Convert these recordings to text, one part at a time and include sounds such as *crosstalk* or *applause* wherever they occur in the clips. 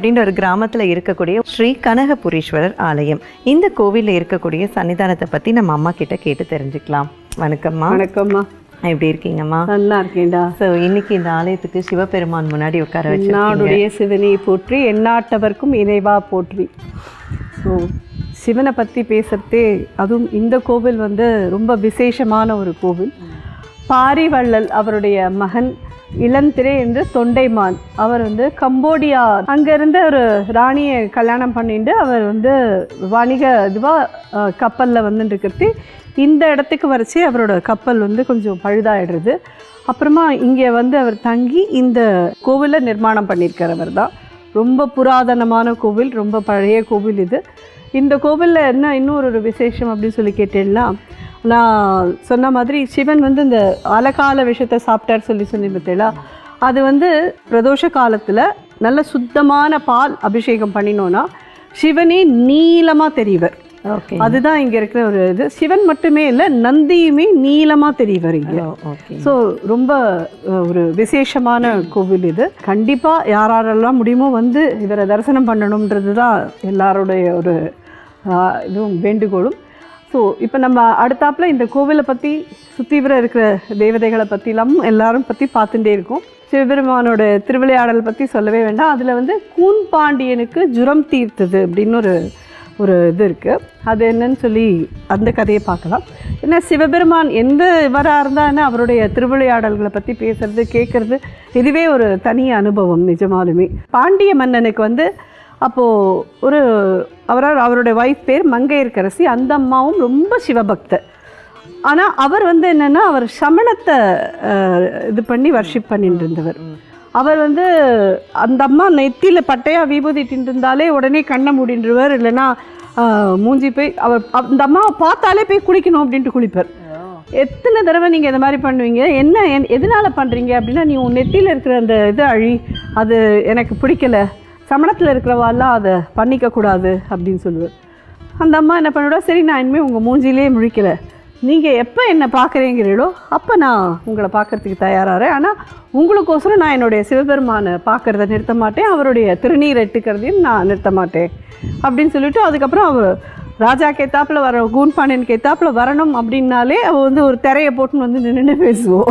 அப்படின்ற ஒரு கிராமத்தில் இருக்கக்கூடிய ஸ்ரீ கனகபுரீஸ்வரர் ஆலயம். இந்த கோவிலில் இருக்கக்கூடிய சன்னிதானத்தை பற்றி நம்ம அம்மா கிட்ட கேட்டு தெரிஞ்சுக்கலாம். வணக்கம்மா. வணக்கம்மா. எப்படி இருக்கீங்கம்மா? நல்லா இருக்கேன்டா. ஸோ இன்னைக்கு இந்த ஆலயத்துக்கு சிவபெருமான் முன்னாடி உட்கார வச்சு நாடுடைய சிவனை போற்றி எந்நாட்டவர்க்கும் இறைவா போற்றி. ஸோ சிவனை பற்றி பேசுகிறதே அதுவும் இந்த கோவில் வந்து ரொம்ப விசேஷமான ஒரு கோவில். பாரிவள்ளல் அவருடைய மகன் இளந்திரை என்று தொண்டைமான். அவர் வந்து கம்போடியா அங்கேருந்து ஒரு ராணியை கல்யாணம் பண்ணிட்டு அவர் வந்து வணிக இதுவாக கப்பலில் வந்துட்டு இருக்கிறது. இந்த இடத்துக்கு வரைச்சி அவரோட கப்பல் வந்து கொஞ்சம் பழுதாயிடுறது. அப்புறமா இங்கே வந்து அவர் தங்கி இந்த கோவிலை நிர்மாணம் பண்ணியிருக்கிறவர் தான். ரொம்ப புராதனமான கோவில் ரொம்ப பழைய கோவில் இது. இந்த கோவிலில் என்ன இன்னொரு ஒரு விசேஷம் அப்படின்னு சொல்லி கேட்டேன்னா நான் சொன்ன மாதிரி சிவன் வந்து இந்த அலகால விஷயத்தை சாப்பிட்டார் சொல்லி சொல்லி பார்த்தீங்களா? அது வந்து பிரதோஷ காலத்தில் நல்ல சுத்தமான பால் அபிஷேகம் பண்ணினோன்னா சிவனே நீளமாக தெரிவர். அதுதான் இங்கே இருக்கிற ஒரு இது. சிவன் மட்டுமே இல்லை நந்தியுமே நீளமாக தெரிவர் இங்கே. ஸோ ரொம்ப ஒரு விசேஷமான கோவில் இது. கண்டிப்பாக யாரெல்லாம் முடியுமோ வந்து இவரை தரிசனம் பண்ணணுன்றது தான் எல்லாருடைய ஒரு இதுவும் வேண்டுகோளும். ஸோ இப்போ நம்ம அடுத்தாப்பில் இந்த கோவிலை பற்றி சுத்தீவிர இருக்கிற தேவதைகளை பற்றிலாம் எல்லாரும் பற்றி பார்த்துட்டே இருக்கோம். சிவபெருமானோட திருவிளையாடல் பற்றி சொல்லவே வேண்டாம். அதில் வந்து கூன் பாண்டியனுக்கு ஜுரம் தீர்த்தது அப்படின்னு ஒரு ஒரு இது இருக்குது அது என்னன்னு சொல்லி அந்த கதையை பார்க்கலாம். ஏன்னா சிவபெருமான் எந்த இவராக இருந்தாலும் அவருடைய திருவிளையாடல்களை பற்றி பேசுறது கேட்குறது இதுவே ஒரு தனி அனுபவம் நிஜமாலுமே. பாண்டிய மன்னனுக்கு வந்து அப்போது ஒரு அவரால் அவருடைய ஒய்ஃப் பேர் மங்கையர்க்கரசி. அந்த அம்மாவும் ரொம்ப சிவபக்தர். ஆனால் அவர் வந்து என்னென்னா அவர் சமணத்தை இது பண்ணி வர்ஷிப் பண்ணிட்டு இருந்தவர். அவர் வந்து அந்த அம்மா நெத்தியில் பட்டையாக விபூதிட்டு இருந்தாலே உடனே கண்ணை மூடின்றுவர். இல்லைன்னா மூஞ்சி போய் அவர் அந்த அம்மாவை பார்த்தாலே போய் குளிக்கணும் அப்படின்ட்டு குளிப்பார். எத்தனை தடவை நீங்கள் இந்த மாதிரி பண்ணுவீங்க? என்ன என் எதனால் பண்ணுறீங்க அப்படின்னா நீ உன் நெத்தியில் இருக்கிற அந்த இது அழி அது எனக்கு பிடிக்கல. சமணத்தில் இருக்கிறவாலாம் அதை பண்ணிக்கக்கூடாது அப்படின்னு சொல்லுவார் அந்த அம்மா என்ன பண்ணிவிடா சரி நான் இனிமேல் உங்கள் மூஞ்சிலே முழிக்கலை. நீங்கள் எப்போ என்னை பார்க்குறீங்கிறீங்களோ அப்போ நான் உங்களை பார்க்கறதுக்கு தயாராகிறேன் ஆனால் உங்களுக்கோசரம் நான் என்னுடைய சிவபெருமானை பார்க்குறத நிறுத்த மாட்டேன். அவருடைய திருநீர் எட்டுக்கிறதையும் நான் நிறுத்த மாட்டேன். அப்படின்னு சொல்லிவிட்டு அதுக்கப்புறம் அவர் ராஜா கேத்தாப்பில் வர கூன்பாண்டியன் கேத்தாப்பில் வரணும் அப்படின்னாலே அவள் வந்து ஒரு திரையை போட்டுன்னு வந்து நின்று பேசுவோம்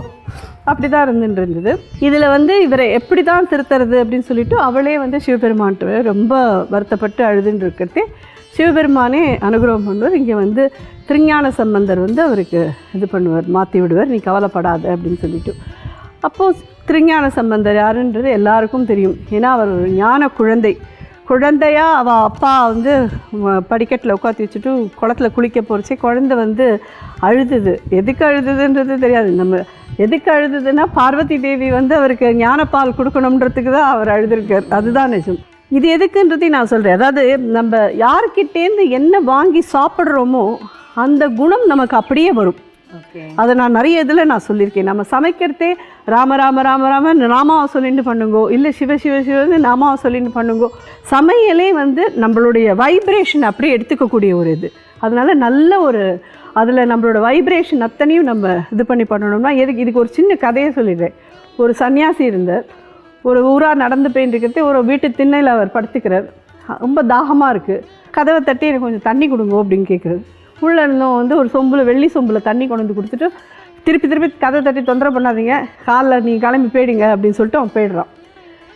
அப்படி தான் இருந்துட்டு இருந்தது இதில் வந்து இவரை எப்படி தான் திருத்துறது அப்படின்னு சொல்லிட்டு அவளே வந்து சிவபெருமான்கிட்ட ரொம்ப வருத்தப்பட்டு அழுதுன்னு இருக்கிறதே சிவபெருமானே அனுகிரகம் பண்ணுவார். இங்கே வந்து திருஞான சம்பந்தர் வந்து அவருக்கு இது பண்ணுவார் மாற்றி விடுவார். நீ கவலைப்படாத அப்படின்னு சொல்லிட்டு. அப்போது திருஞான சம்பந்தர் யாருன்றது எல்லாருக்கும் தெரியும். ஏன்னா அவர் ஒரு ஞான குழந்தை. குழந்தையாக அவள் அப்பா வந்து படிக்கட்டில் உட்காந்து வச்சுட்டு குளத்துல குளிக்க போகிறச்சே குழந்தை வந்து அழுதுது. எதுக்கு அழுதுதுன்றது தெரியாது. நம்ம எதுக்கு அழுதுதுன்னா பார்வதி தேவி வந்து அவருக்கு ஞானப்பால் கொடுக்கணுன்றதுக்கு தான் அவர் அழுதுருக்கார் அதுதான் நிஜம். இது எதுக்குன்றதையும் நான் சொல்கிறேன் அதாவது நம்ம யார்கிட்டேருந்து என்ன வாங்கி சாப்பிட்றோமோ அந்த குணம் நமக்கு அப்படியே வரும். அதை நான் நிறைய இதில் நான் சொல்லியிருக்கேன். நம்ம சமைக்கிறதே ராம ராம ராம ராம நாமாவை சொல்லிட்டு பண்ணுங்கோ இல்லை சிவ சிவ சிவன்னு நாமாவை சொல்லிட்டு பண்ணுங்கோ சமையலே வந்து நம்மளுடைய வைப்ரேஷன் அப்படியே எடுத்துக்கக்கூடிய ஒரு இது. அதனால நல்ல ஒரு அதில் நம்மளோட வைப்ரேஷன் அத்தனையும் நம்ம இது பண்ணி பண்ணணும்னா எதுக்கு இதுக்கு ஒரு சின்ன கதையை சொல்லிடுறேன். ஒரு சன்னியாசி இருந்தார். ஒரு ஊராக நடந்து போயின்னு ஒரு வீட்டு திண்ணையில் அவர் படுத்துக்கிறார். ரொம்ப தாகமாக இருக்குது கதவை தட்டி எனக்கு கொஞ்சம் தண்ணி கொடுங்க அப்படின்னு கேட்குறது உள்ளே இருந்தோம் வந்து ஒரு சொம்பில் வெள்ளி சொம்பில் தண்ணி கொண்டு வந்து கொடுத்துட்டு திருப்பி திருப்பி கதை தட்டி தொந்தரவு பண்ணாதீங்க. காலைல நீங்கள் கிளம்பி போயிடுங்க அப்படின்னு சொல்லிட்டு அவன் போயிடுறான்.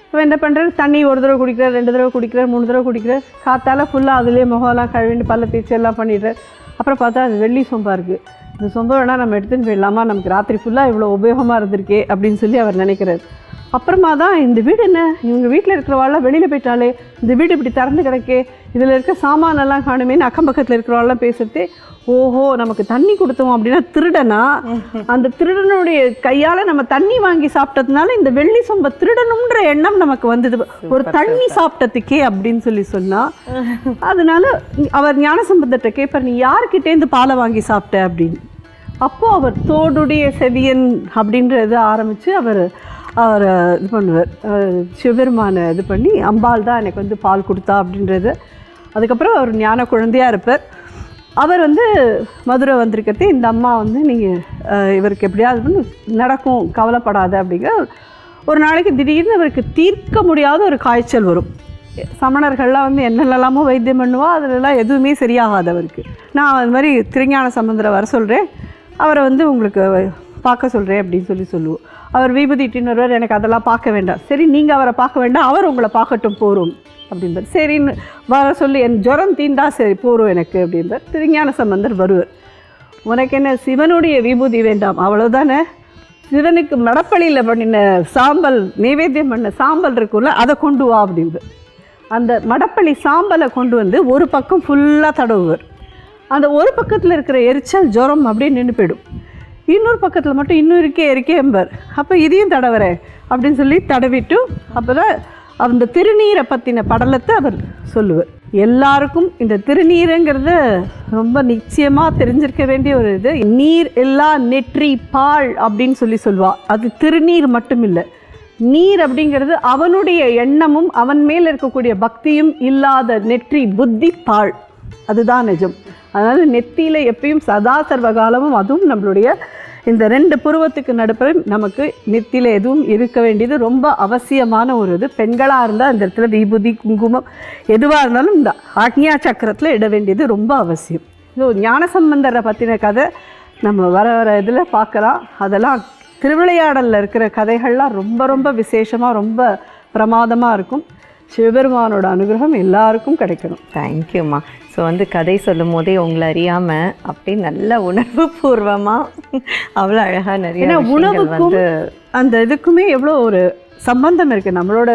இப்போ என்ன பண்ணுறாரு தண்ணி ஒரு தடவை குடிக்கிறார் ரெண்டு தடவை குடிக்கிறார் மூணு தடவை குடிக்கிறார். காத்தால ஃபுல்லாக அதுலேயே முகம்லாம் கழுவிட்டு பல்ல தேய்ச்சி எல்லாம் பண்ணிடுறார். அப்புறம் பார்த்தா அது வெள்ளி சொம்பா இருக்குது இந்த சொம்பை வேணால் நம்ம எடுத்துன்னு போயிடலாமா? நமக்கு ராத்திரி ஃபுல்லாக இவ்வளோ உபயோகமாக இருந்திருக்கே அப்படின்னு சொல்லி அவர் நினைக்கிறார். அப்புறமா தான் இந்த வீடு என்ன? இவங்க வீட்டில் இருக்கிறவாள்லாம் வெளியில் போயிட்டாலே இந்த வீடு இப்படி திறந்து கிடக்கே. இதில் இருக்க சாமானெல்லாம் காணுமேன்னு அக்கம் பக்கத்தில் இருக்கிறவாள்லாம் பேசுறது ஓஹோ நமக்கு தண்ணி கொடுத்தோம் அப்படின்னா திருடனா? அந்த திருடனுடைய கையால் நம்ம தண்ணி வாங்கி சாப்பிட்டதுனால இந்த வெள்ளி சொம்ப திருடணுன்ற எண்ணம் நமக்கு வந்தது. ஒரு தண்ணி சாப்பிட்டதுக்கே அப்படின்னு சொல்லி சொன்னா அதனால அவர் ஞானசம்பந்தத்தை கேட்பார் நீ யார்கிட்டேருந்து பாலை வாங்கி சாப்பிட்ட? அப்படின்னு. அப்போ அவர் தோடுடைய செவியன் அப்படின்றத ஆரம்பித்து அவர் அவர் இது பண்ணுவார். சிவபெருமானை இது பண்ணி அம்பாள் தான் எனக்கு வந்து பால் கொடுத்தா அப்படின்றது. அதுக்கப்புறம் அவர் ஞான குழந்தையாக இருப்பார். அவர் வந்து மதுரை வந்திருக்கிறது இந்த அம்மா வந்து நீங்கள் இவருக்கு எப்படியாவது பண்ணி நடக்கும் கவலைப்படாத அப்படிங்கிற ஒரு நாளைக்கு திடீர்னு இவருக்கு தீர்க்க முடியாத ஒரு காய்ச்சல் வரும். சமணர்கள்லாம் வந்து என்னென்னலாமோ வைத்தியம் பண்ணுவா அதிலெல்லாம் எதுவுமே சரியாகாது அவருக்கு. நான் அது மாதிரி திருஞான சம்பந்தரை வர சொல்கிறேன் அவரை வந்து உங்களுக்கு பார்க்க சொல்கிறேன் அப்படின்னு சொல்லி சொல்லுவோம். அவர் விபூதிட்டின்னு வருவார் எனக்கு அதெல்லாம் பார்க்க வேண்டாம். சரி நீங்கள் அவரை பார்க்க வேண்டாம் அவர் உங்களை பார்க்கட்டும் போகிறோம் அப்படின்பார் சரின்னு வர சொல்லி என் ஜுரம் தீண்டா சரி போகிறோம் எனக்கு அப்படின்பார் திருஞான சம்பந்தர் வருவர். உனக்கு என்ன சிவனுடைய விபூதி வேண்டாம்? அவ்வளோதானே சிவனுக்கு மடப்பள்ளியில் பண்ணின சாம்பல் நைவேத்தியம் பண்ண சாம்பல் இருக்கும்ல அதை கொண்டு வா அப்படின்பார் அந்த மடப்பள்ளி சாம்பலை கொண்டு வந்து ஒரு பக்கம் ஃபுல்லாக தடவுவர். அந்த ஒரு பக்கத்தில் இருக்கிற எரிச்சல் ஜுரம் அப்படியே நின்று போயிடும். இன்னொரு பக்கத்தில் மட்டும் இன்னும் இருக்கே இருக்கே என்பார். அப்போ இதையும் தடவுறேன் அப்படின்னு சொல்லி தடவிட்டு அப்போ தான் அந்த திருநீரை பற்றின படலத்தை அவர் சொல்லுவார். எல்லாருக்கும் இந்த திருநீருங்கிறது ரொம்ப நிச்சயமாக தெரிஞ்சிருக்க வேண்டிய ஒரு இது. நீர் எல்லா நெற்றி பால் அப்படின்னு சொல்லி சொல்லுவாள் அது திருநீர் மட்டும் இல்லை நீர் அப்படிங்கிறது அவனுடைய எண்ணமும் அவன் மேல் இருக்கக்கூடிய பக்தியும் இல்லாத நெற்றி புத்தி பாழ் அதுதான் நிஜம். அதனால் நெத்தியில் எப்பயும் சதா சர்வ காலமும் அதுவும் நம்மளுடைய இந்த ரெண்டு புருவத்துக்கு நடுப்புற நமக்கு நெத்தியில் எதுவும் இருக்க வேண்டியது ரொம்ப அவசியமான ஒரு இது. பெண்களாக இருந்தால் அந்த இடத்துல விபூதி குங்குமம் எதுவாக இருந்தாலும் இந்த ஆக்ஞா சக்கரத்தில் இட வேண்டியது ரொம்ப அவசியம். ஸோ ஞானசம்பந்தரை பற்றின கதை நம்ம வர வர இதில் பார்க்கலாம். அதெல்லாம் திருவிளையாடலில் இருக்கிற கதைகள்லாம் ரொம்ப ரொம்ப விசேஷமாக ரொம்ப பிரமாதமாக இருக்கும். சிவபெருமானோட அனுகிரகம் எல்லாருக்கும் கிடைக்கணும். தேங்க்யூம்மா ஸோ வந்து கதை சொல்லும் போதே உங்களை அறியாமல் அப்படியே நல்ல உணர்வு பூர்வமாக அவ்வளோ அழகாக நிறைய உணவுக்கும் வந்து அந்த இதுக்குமே எவ்வளோ ஒரு சம்பந்தம் இருக்குது நம்மளோட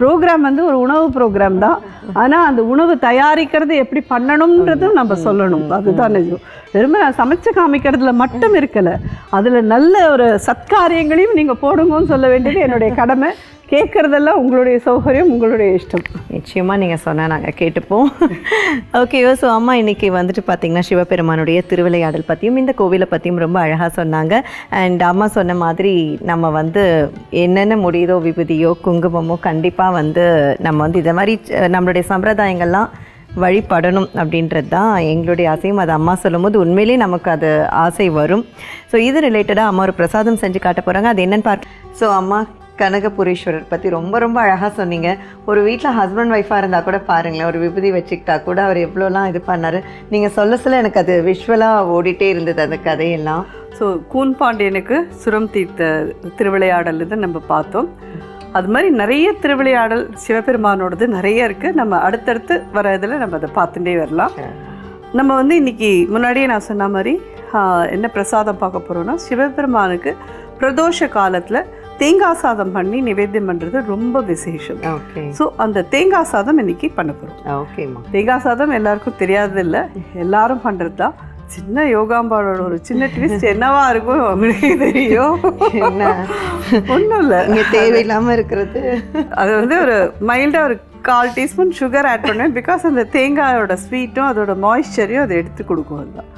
ப்ரோக்ராம் வந்து ஒரு உணவு ப்ரோக்ராம் தான். ஆனால் அந்த உணவு தயாரிக்கிறது எப்படி பண்ணணுன்றதும் நம்ம சொல்லணும். அதுதான். நிஜம் வெறுமை நான் சமைச்சு காமிக்கிறதுல மட்டும் இருக்கலை. அதில் நல்ல ஒரு சத்காரியங்களையும் நீங்கள் போடுங்கன்னு சொல்ல வேண்டியது என்னுடைய கடமை. கேட்குறதெல்லாம் உங்களுடைய சௌகரியம் உங்களுடைய இஷ்டம். நிச்சயமாக நீங்கள் சொன்னால் நாங்கள் கேட்டுப்போம். ஓகேவா ஸோ அம்மா இன்னைக்கு வந்துட்டு பார்த்தீங்கன்னா சிவபெருமானுடைய திருவிளையாடல் பற்றியும் இந்த கோவிலை பற்றியும் ரொம்ப அழகாக சொன்னாங்க. அண்ட் அம்மா சொன்ன மாதிரி நம்ம வந்து என்னென்ன முடியுதோ விபூதியோ குங்குமமோ கண்டிப்பாக வந்து நம்ம வந்து இதை மாதிரி நம்மளுடைய சம்பிரதாயங்கள்லாம் வழிபடணும் அப்படின்றது தான் எங்களுடைய ஆசையும். அது அம்மா சொல்லும்போது உண்மையிலேயே நமக்கு அது ஆசை வரும். ஸோ இது ரிலேட்டடாக அம்மா ஒரு பிரசாதம் செஞ்சு காட்ட போகிறாங்க அது என்னன்னு பார்க்க ஸோ அம்மா கனகபுரீஸ்வரர் பற்றி ரொம்ப ரொம்ப அழகாக சொன்னீங்க. ஒரு வீட்டில் ஹஸ்பண்ட் ஒய்ஃபாக இருந்தால் கூட பாருங்களேன் ஒரு விபூதி வச்சுக்கிட்டா கூட அவர் எவ்வளோலாம் இது பண்ணார். நீங்கள் சொல்ல சொல்ல எனக்கு அது விஷுவலாக ஓடிட்டே இருந்தது அந்த கதையெல்லாம். ஸோ கூன் பாண்டியனுக்கு சுரம் தீர்த்த திருவிளையாடல் இதை நம்ம பார்த்தோம். அது மாதிரி நிறைய திருவிளையாடல் சிவபெருமானோடது நிறைய இருக்குது நம்ம அடுத்தடுத்து வர இதில் நம்ம அதை பார்த்துட்டே வரலாம். நம்ம வந்து இன்னைக்கு முன்னாடியே நான் சொன்ன மாதிரி என்ன பிரசாதம் பார்க்க போகிறோம்னா சிவபெருமானுக்கு பிரதோஷ காலத்தில் தேங்காய் சாதம் பண்ணி நிவேத்தியம் பண்ணுறது ரொம்ப விசேஷம். ஓகே. ஸோ அந்த தேங்காய் சாதம் இன்னைக்கு பண்ண போகிறோம் ஓகேம்மா. தேங்காய் சாதம் எல்லாருக்கும் தெரியாது இல்லை எல்லாரும் பண்ணுறது தான் சின்ன யோகாம்பாளோட ஒரு சின்ன ட்விஸ்ட் என்னவா இருக்கும் அவங்களுக்கே தெரியும். ஒன்றும் இல்லை. இங்கே தேவையில்லாமல் இருக்கிறது. அது வந்து ஒரு மைல்டாக ஒரு கால் டீஸ்பூன் சுகர் ஆட் பண்ணுவேன். பிகாஸ் அந்த தேங்காயோட ஸ்வீட்டும் அதோட மாய்ஸ்சரையும் அதை எடுத்து கொடுக்கும் அதுதான்.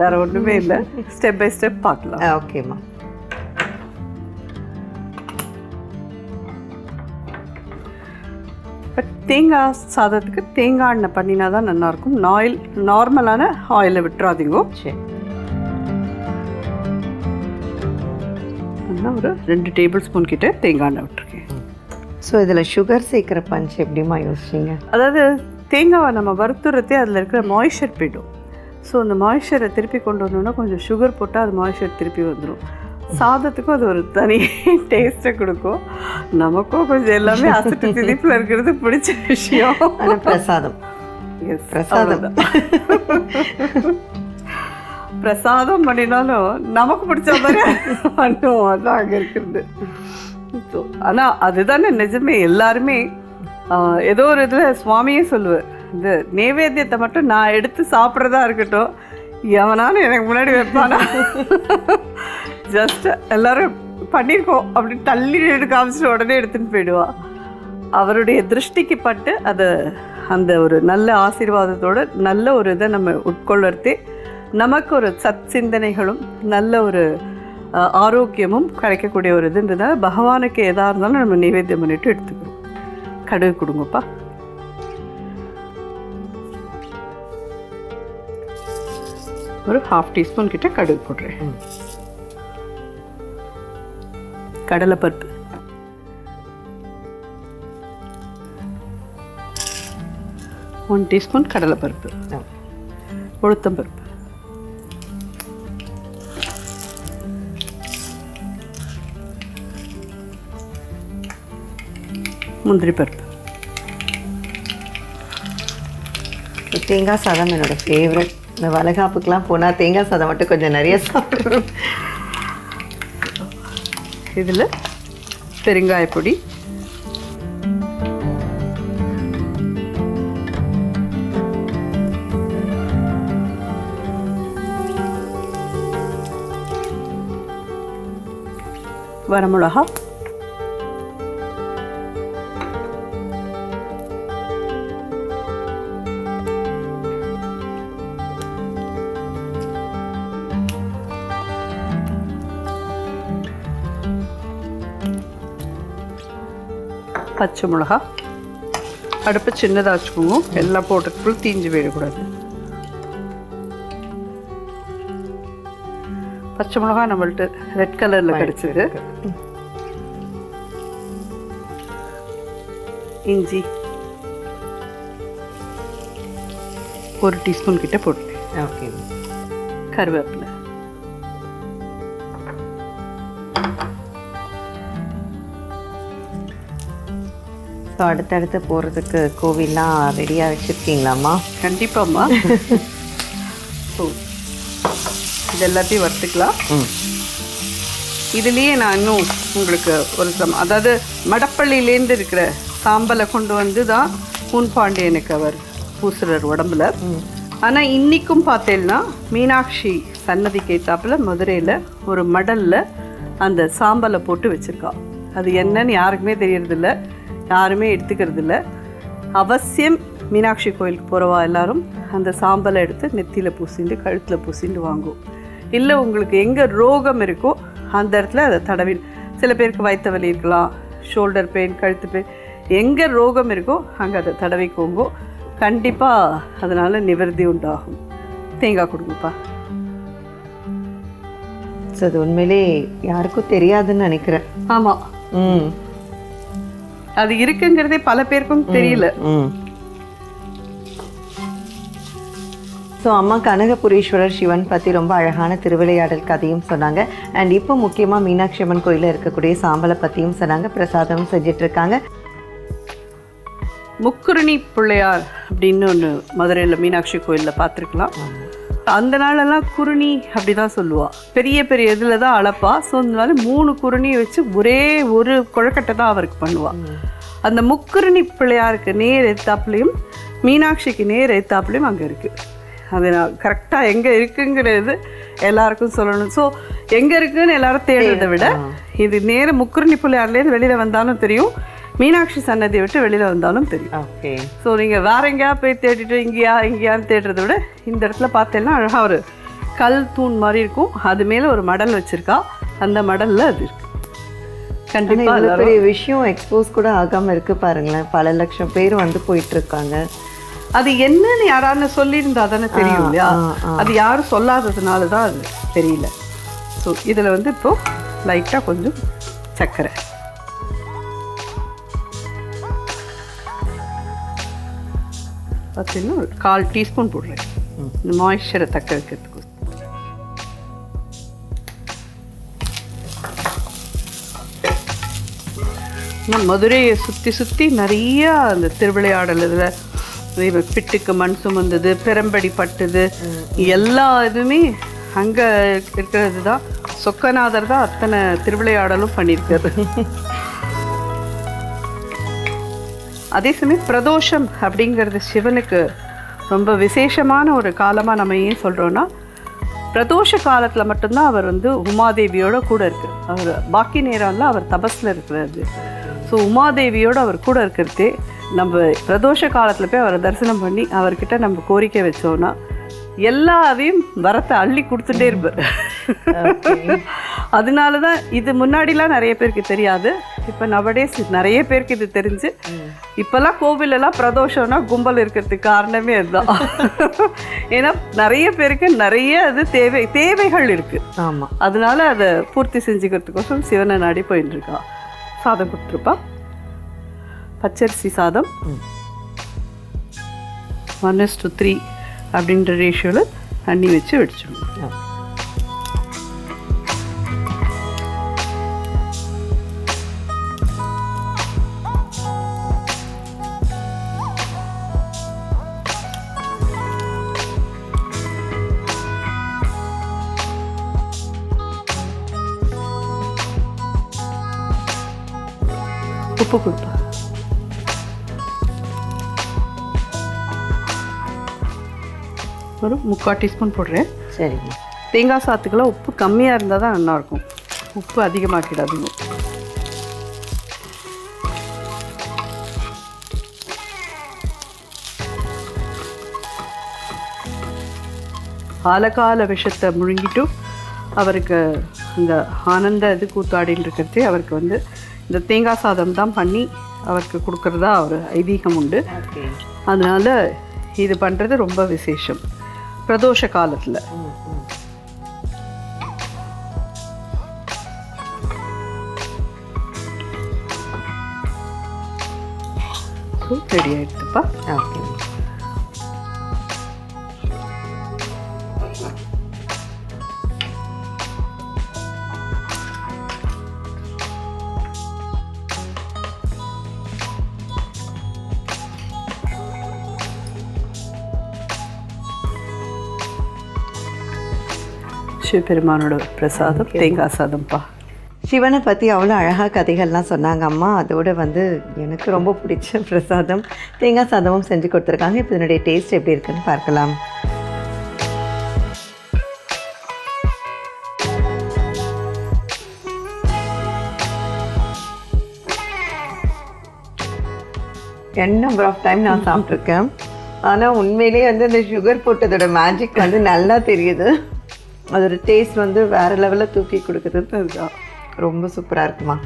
வேற ஒன்றுமே இல்லை. ஸ்டெப் பை ஸ்டெப் பார்க்கலாம். ஓகேம்மா. பட் தேங்காய் சாதத்துக்கு தேங்காய் எண்ணெய் பண்ணினா தான் நல்லாயிருக்கும் ஆயில் நார்மலான ஆயிலை விட்டுறாதீங்க. சரி. ஒரு ரெண்டு டேபிள் ஸ்பூன் கிட்ட தேங்காய் எண்ணெய் விட்டுருக்கேன். ஸோ இதில் சுகர் சேர்க்குற பஞ்ச் எப்படிம்மா யோசிச்சிங்க? அதாவது தேங்காவை நம்ம வறுத்துறதே அதில் இருக்கிற மாய்ஸ்சர் போய்டும். ஸோ அந்த மாய்ஸ்சரை திருப்பி கொண்டு வரணும்னா கொஞ்சம் சுகர் போட்டால் அது மாய்ஸ்சர் திருப்பி வந்துடும் சாதத்துக்கும் அது ஒரு தனி டேஸ்ட்டை கொடுக்கும். நமக்கும் கொஞ்சம் எல்லாமே அசட்டு திதிப்பில் இருக்கிறது பிடிச்ச விஷயம். பிரசாதம். பிரசாதம். பிரசாதம் பண்ணினாலும் நமக்கு பிடிச்ச மாதிரி பண்ணுவோம். அதான் அங்கே இருக்கிறது. ஸோ ஆனால் அதுதானே நிஜமே. எல்லாருமே ஏதோ ஒரு இதில் சுவாமியே சொல்லுவார். இந்த நைவேத்தியத்தை மட்டும் நான் எடுத்து சாப்பிட்றதா இருக்கட்டும். எவனாலும் எனக்கு முன்னாடி வைப்பானா? ஜஸ்ட் எல்லாரும் பண்ணியிருக்கோம் அப்படின்னு தள்ளி நின்று காமிச்சிட்டு உடனே எடுத்துன்னு போயிடுவா. அவருடைய திருஷ்டிக்கு பட்டு அதை அந்த ஒரு நல்ல ஆசீர்வாதத்தோட நல்ல ஒரு இதை நம்ம உட்கொள்ளர்த்தி நமக்கு ஒரு சத் சிந்தனைகளும் நல்ல ஒரு ஆரோக்கியமும் கிடைக்கக்கூடிய ஒரு இதுன்றதால் பகவானுக்கு எதாக இருந்தாலும் நம்ம நைவேத்தியம் பண்ணிட்டு எடுத்துக்கிறோம் கடுகு கொடுங்கப்பா. ஒரு ஹாஃப் டீஸ்பூன் கிட்ட கடுகு போடுறேன். கடலைப்பருப்பு. ஒன் டீஸ்பூன் கடலைப்பருப்பு. உளுத்தம்பருப்பு. முந்திரி பருப்பு தேங்காய் சாதம் என்னோட ஃபேவரட் இந்த வளகாப்புக்கெலாம் போனால் தேங்காய் சாதம் மட்டும் கொஞ்சம் நிறைய சாப்பிட்றோம் இதில் பெருங்காயப்பொடி வரமிளகா பச்சை மிளகா. அடுப்பு சின்னதாக வச்சுக்கோங்க. எல்லாம் போட்டுக்குள்ள தீஞ்சு போயிடக்கூடாது. பச்சை மிளகா நம்மள்ட்ட ரெட் கலரில் கிடச்சிது இஞ்சி. ஒரு டீஸ்பூன் கிட்ட போட்டு ஓகே கருவேப்பிலை. ஸோ அடுத்தடுத்து போகிறதுக்கு கோவில்லாம் ரெடியாக வச்சுருக்கீங்களாம்மா? கண்டிப்பாம்மா. ஸோ இது எல்லாத்தையும் வறுத்துக்கலாம் இதுலேயே நான் இன்னும் உங்களுக்கு ஒரு சம் அதாவது மடப்பள்ளியிலேருந்து இருக்கிற சாம்பலை கொண்டு வந்து தான் பூன்பாண்டியனுக்கு அவர் பூசுறார் உடம்புல. ஆனால் இன்றைக்கும் பார்த்தேன்னா மீனாட்சி சன்னதிக்கு ஏத்தாப்புல மதுரையில் ஒரு மடலில் அந்த சாம்பலை போட்டு வச்சுருக்கா. அது என்னன்னு யாருக்குமே தெரியறதில்ல. யாருமே எடுத்துக்கிறது இல்ல அவசியம் மீனாட்சி கோயிலுக்கு போகிறவா எல்லாரும் அந்த சாம்பலை எடுத்து நெத்தியில் பூசிண்டு கழுத்தில் பூசிண்டு வாங்குவோம். இல்லை உங்களுக்கு எங்கே ரோகம் இருக்கோ அந்த இடத்துல அதை தடவி சில பேருக்கு வயிற்று வலி இருக்கலாம் ஷோல்டர் பெயின் கழுத்து பெயின் எங்கே ரோகம் இருக்கோ அங்கே அதை தடவிக்கோங்க. கண்டிப்பாக அதனால் நிவர்த்தி உண்டாகும். தேங்காய் கொடுங்கப்பா. அது உண்மையிலே யாருக்கும் தெரியாதுன்னு நினைக்கிறேன். ஆமாம் ம். அது இருக்குங்கிறதே பல பேருக்கும் தெரியல. ஸோ அம்மா கனகபுரீஸ்வரர் சிவன் பற்றி ரொம்ப அழகான திருவிளையாடல் கதையும் சொன்னாங்க. அண்ட் இப்போ முக்கியமாக மீனாட்சி அம்மன் கோயிலில் இருக்கக்கூடிய சாம்பலை பற்றியும் சொன்னாங்க. பிரசாதம் செஞ்சுட்டு இருக்காங்க முக்குருணி பிள்ளையார் அப்படின்னு ஒன்று மதுரையில் மீனாட்சி கோயிலில் பார்த்துருக்கலாம் அந்த நாளெல்லாம் குருணி அப்படி தான் சொல்லுவா. பெரிய பெரிய இதில் தான் அளப்பா. ஸோ அதனால மூணு குருணியை வச்சு ஒரே ஒரு குழக்கட்டை தான் அவருக்கு பண்ணுவா. அந்த முக்குருணி பிள்ளையாருக்கு நேர் எத்தாப்புலையும் மீனாட்சிக்கு நேர் எத்தாப்புலையும் அங்கே இருக்குது அது நான் கரெக்டாக எங்கே இருக்குங்கிறது எல்லாருக்கும் சொல்லணும். ஸோ எங்கே இருக்குன்னு எல்லாரும் தேடுறதை விட இது நேர முக்குருணி பிள்ளையார்லேருந்து வெளியில் வந்தாலும் தெரியும். மீனாட்சி சன்னதியை விட்டு வெளியில் வந்தாலும் தெரியும். ஓகே. ஸோ நீங்கள் வேற எங்கேயா போய் தேடிட்டு இங்கேயா இங்கேயான்னு தேடுறத விட இந்த இடத்துல பார்த்தேன்னா அழகாக ஒரு கல் தூண் மாதிரி இருக்கும். அது மேலே ஒரு மடல் வச்சுருக்கா. அந்த மடலில் அது இருக்கு. கண்டிப்பாக பெரிய விஷயம் எக்ஸ்போஸ் கூட ஆகாமல் இருக்கு பாருங்களேன். பல லட்சம் பேர் வந்து போயிட்டு இருக்காங்க அது என்னன்னு யாரான்னு சொல்லியிருந்தா தானே தெரியும் இல்லையா? அது யாரும் சொல்லாததுனால தான் அது தெரியல. ஸோ இதில் வந்து இப்போ லைட்டாக கொஞ்சம் சர்க்கரை பார்த்தீங்கன்னா ஒரு கால் டீஸ்பூன் போடுறேன். இந்த மாய்ஸ்சரை தக்க வைக்கிறதுக்கு. மதுரையை சுற்றி சுற்றி நிறையா அந்த திருவிளையாடல் இதில் பிட்டுக்கு மண் சுமந்தது பெரம்படி பட்டது எல்லா இதுவுமே அங்கே இருக்கிறது தான். சொக்கநாதர் தான் அத்தனை திருவிளையாடலும் பண்ணியிருக்காரு. அதே சமயம் பிரதோஷம் அப்படிங்கிறது சிவனுக்கு ரொம்ப விசேஷமான ஒரு காலமாக நம்ம ஏன் சொல்கிறோன்னா பிரதோஷ காலத்தில் மட்டும்தான் அவர் வந்து உமாதேவியோட கூட இருக்கு. அவர் பாக்கி நேரம்லாம் அவர் தபஸில் இருக்கிறது. ஸோ உமாதேவியோட அவர் கூட இருக்கிறதே நம்ம பிரதோஷ காலத்தில் போய் அவரை தரிசனம் பண்ணி அவர்கிட்ட நம்ம கோரிக்கை வச்சோன்னா எல்லாரையும் வரத்தை அள்ளி கொடுத்துட்டே இருப்பார். *laughs* அதனால தான் இது முன்னாடிலாம் நிறைய பேருக்கு தெரியாது. இப்போ நவடேஸ் நிறைய பேருக்கு இது தெரிஞ்சு இப்போல்லாம் கோவிலெல்லாம் பிரதோஷம்னா கும்பல் இருக்கிறதுக்கு காரணமே அதுதான். ஏன்னா நிறைய பேருக்கு நிறைய அது தேவை தேவைகள் இருக்கு. ஆமாம் அதனால அதை பூர்த்தி செஞ்சுக்கிறதுக்கோசரம் சிவனை நாடி போயிட்டு இருக்கா சாதம் கொடுத்துருப்பா. பச்சரிசி சாதம். ஒன் இஸ் டு த்ரீ அப்படின்ற ரேஷியோவில் தண்ணி வச்சு வெடிச்சிடணும். உப்பு கொடுப்பா ஒரு முக்கால் டீஸ்பூன் போடுறேன். சரிங்க தேங்காய் சாத்துக்கெல்லாம் உப்பு கம்மியாக இருந்தால் தான் நல்லாயிருக்கும். உப்பு அதிகமாக்கிடாதீங்க. ஆலகால விஷத்தை முழுங்கிட்டு அவருக்கு இந்த ஆனந்த இது கூத்தாடின்னு இருக்கிறதே அவருக்கு வந்து இந்த தேங்காய் சாதம் தான் பண்ணி அவருக்கு கொடுக்கறதா ஒரு ஐதீகம் உண்டு. அதனால இது பண்ணுறது ரொம்ப விசேஷம். பிரதோஷ காலத்தில். ரெடி ஆகிடுதுப்பா சிவபெருமானோட பிரசாதம் தேங்காய் சாதம்ப்பா சிவனை பற்றி அவ்வளோ அழகாக கதைகள்லாம் சொன்னாங்க அம்மா. அதோட வந்து எனக்கு ரொம்ப பிடிச்ச பிரசாதம் தேங்காய் சாதமும் செஞ்சு கொடுத்துருக்காங்க. இப்போ இதனுடைய டேஸ்ட் எப்படி இருக்குன்னு பார்க்கலாம். என் நம்பர் ஆஃப் டைம் நான் சாப்பிட்ருக்கேன் ஆனால் உண்மையிலேயே வந்து அந்த சுகர் போட்டதோட மேஜிக் வந்து நல்லா தெரியுது. அதோட டேஸ்ட் வந்து வேறு லெவலில் தூக்கி கொடுக்குறது அதுதான். ரொம்ப சூப்பராக இருக்குமா?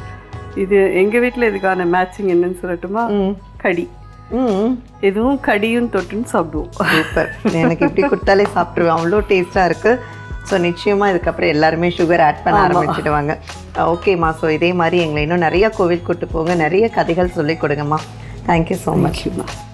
இது எங்கள் வீட்டில் இதுக்கான மேட்சிங் என்னன்னு சொல்லட்டுமா? ம். கடி. ம். இதுவும் கடியும் தொட்டுன்னு சாப்பிடுவோம். சூப்பர் எனக்கு இப்படி கொடுத்தாலே சாப்பிட்ருவேன் அவ்வளோ டேஸ்ட்டாக இருக்குது ஸோ நிச்சயமாக இதுக்கப்புறம் எல்லாருமே சுகர் ஆட் பண்ண ஆரம்பிச்சிடுவாங்க. ஓகேம்மா ஸோ இதே மாதிரி எங்களை இன்னும் நிறைய கோவில் கூட்டு போங்க. நிறைய கதைகள் சொல்லி கொடுங்கம்மா. தேங்க்யூ ஸோ மச்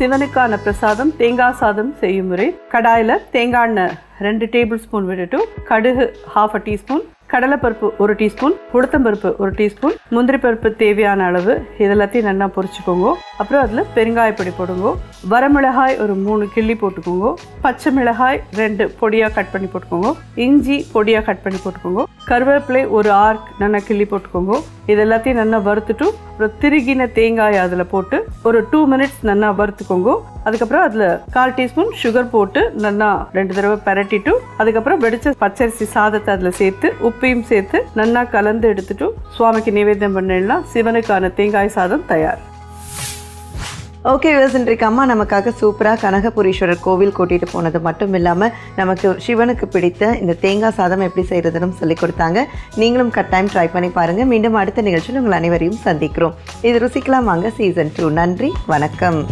சிவனுக்கான பிரசாதம் தேங்காய் சாதம் செய்யும் முறை. கடாயில் தேங்காய் எண்ணெய் ரெண்டு டேபிள் ஸ்பூன் விட்டுட்டும் கடுகு ஹாஃப் அ டீஸ்பூன் கடலைப்பருப்பு ஒரு டீஸ்பூன் உளுத்தம்பருப்பு ஒரு டீஸ்பூன் முந்திரி பருப்பு தேவையான அளவு இதெல்லாத்தையும் நல்லா பொரிச்சுக்கோங்க. அப்புறம் அதில் பெருங்காயப்பொடி போடுங்க. வரமிளகாய் ஒரு மூணு கிள்ளி போட்டுக்கோங்க. பச்சை மிளகாய் ரெண்டு பொடியாக கட் பண்ணி போட்டுக்கோங்க. இஞ்சி பொடியாக கட் பண்ணி போட்டுக்கோங்க. கருவேப்பிலை ஒரு ஆர்க் நல்லா கிள்ளி போட்டுக்கோங்க. இது எல்லாத்தையும் நல்லா வறுத்துட்டு அப்புறம் திருகின தேங்காய் அதில் போட்டு ஒரு டூ மினிட்ஸ் நல்லா வறுத்துக்கோங்க. அதுக்கப்புறம் அதில் கால் டீஸ்பூன் சுகர் போட்டு நல்லா ரெண்டு தடவை பரட்டிட்டு அதுக்கப்புறம் வெடிச்ச பச்சரிசி சாதத்தை அதில் சேர்த்து உப்பையும் சேர்த்து நல்லா கலந்து எடுத்துட்டு சுவாமிக்கு நிவேதம் பண்ணிடலாம் சிவனுக்கான தேங்காய் சாதம் தயார். ஓகே இன்றைக்கு அம்மா நமக்காக சூப்பராக கனகபுரீஸ்வரர் கோவில் கூட்டிகிட்டு போனது மட்டும் இல்லாமல் நமக்கு சிவனுக்கு பிடித்த இந்த தேங்காய் சாதம் எப்படி செய்கிறதுன்னு சொல்லி கொடுத்தாங்க. நீங்களும் கட்டாயம் ட்ரை பண்ணி பாருங்கள் மீண்டும் அடுத்த நிகழ்ச்சியில் உங்கள் அனைவரையும் சந்திக்கிறோம். இது ருசிக்கலாம் வாங்க. சீசன் டூ நன்றி. வணக்கம்.